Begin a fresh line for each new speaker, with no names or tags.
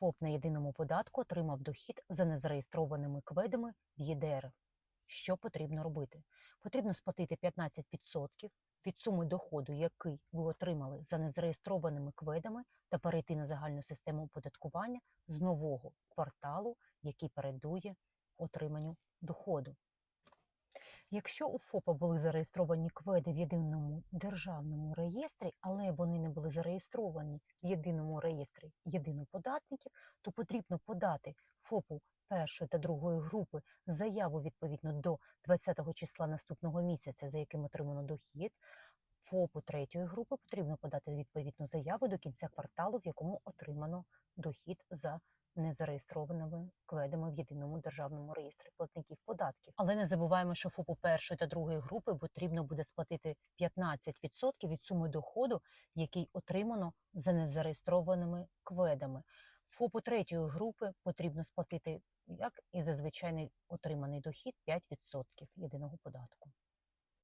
ФОП на єдиному податку отримав дохід за незареєстрованими кведами в ЄДР. Що потрібно робити? Потрібно сплатити 15% від суми доходу, який ви отримали за незареєстрованими кведами, та перейти на загальну систему оподаткування з нового кварталу, який передує отриманню доходу. Якщо у ФОПа були зареєстровані кведи в єдиному державному реєстрі, але вони не були зареєстровані в єдиному реєстрі єдиноподатників, то потрібно подати ФОПу першої та другої групи заяву відповідно до 20 числа наступного місяця, за яким отримано дохід. ФОПу третьої групи потрібно подати відповідну заяву до кінця кварталу, в якому отримано дохід за незареєстрованими кведами в єдиному державному реєстрі платників податків. Але не забуваємо, що ФОПу першої та другої групи потрібно буде сплатити 15% від суми доходу, який отримано за незареєстрованими кведами. ФОПу третьої групи потрібно сплатити, як і за звичайний отриманий дохід, 5% єдиного податку.